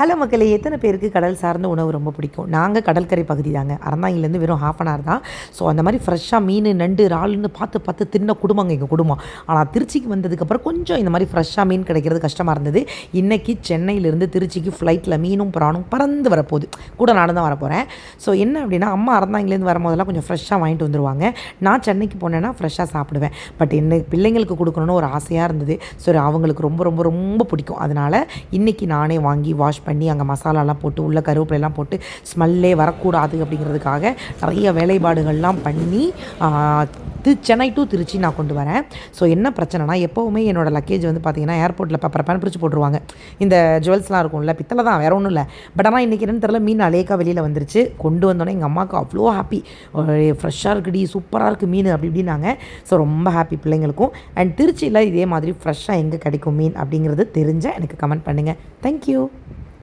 Hello மக்களே எத்தனை பேருக்கு கடல் சார்ந்த உணவு ரொம்ப பிடிக்கும்? நாங்கள் கடற்கரை பகுதி தாங்க. அறந்தாங்கிலேருந்து வெறும் ஹாஃப் அன் ஹவர் தான். ஸோ அந்த மாதிரி ஃப்ரெஷ்ஷாக மீன் நண்டு இறால்னு பார்த்து பார்த்து தின்ன குடும்பங்க எங்கள் குடும்பம். ஆனால் திருச்சிக்கு வந்ததுக்கப்புறம் கொஞ்சம் இந்த மாதிரி ஃப்ரெஷ்ஷாக மீன் கிடைக்கிறது கஷ்டமாக இருந்தது. இன்றைக்கி சென்னையிலேருந்து திருச்சிக்கு ஃப்ளைட்டில் மீனும் பிராணும் பறந்து வரப்போகுது. கூட நானும் தான் வரப்போகிறேன் ஸோ என்ன அப்படின்னா அம்மா அறந்தாங்கிலேருந்து வரும்போதெல்லாம் கொஞ்சம் ஃப்ரெஷ்ஷாக வாங்கிட்டு வந்துருவாங்க. நான் சென்னைக்கு போனேன்னா ஃப்ரெஷ்ஷாக சாப்பிடுவேன். பட் என்ன பிள்ளைங்களுக்கு கொடுக்கணும்னு ஒரு ஆசையாக இருந்தது. ஸோ அவங்களுக்கு ரொம்ப ரொம்ப ரொம்ப பிடிக்கும். அதனால் இன்றைக்கி நானே வாங்கி வாஷ் பண்ணி அங்கே மசாலாலாம் போட்டு உள்ள கருவேப்பிலையெல்லாம் போட்டு ஸ்மெல்லே வரக்கூடாது அப்படிங்கிறதுக்காக நிறைய வேலைப்பாடுகள்லாம் பண்ணி தி சென்னை டு திருச்சி நான் கொண்டு வரேன். ஸோ என்ன பிரச்சனைனா எப்போவுமே என்னோடய லக்கேஜ் வந்து பார்த்தீங்கன்னா ஏர்போர்ட்டில் பப்பர பேன் பிரித்து போட்டுருவாங்க. இந்த ஜுவல்ஸ்லாம் இருக்கும்ல பித்தளை தான் வேற ஒன்றும் இல்லை பட் ஆனால் இன்றைக்கி என்னன்னு தெரில மீன் அலேக்கா வெளியில் வந்துருச்சு. கொண்டு வந்தோடனே எங்கள் அம்மாவுக்கு அவ்வளோ ஹாப்பி ஃப்ரெஷ்ஷாக இருக்குடி சூப்பராக இருக்குது மீன் அப்படி இப்படின்னாங்க. ஸோ ரொம்ப ஹாப்பி பிள்ளைங்களுக்கும். அண்ட் திருச்சியில் இதே மாதிரி ஃப்ரெஷ்ஷாக எங்கே கிடைக்கும் மீன் அப்படிங்கிறது தெரிஞ்ச எனக்கு கமெண்ட் பண்ணுங்கள் தேங்க்யூ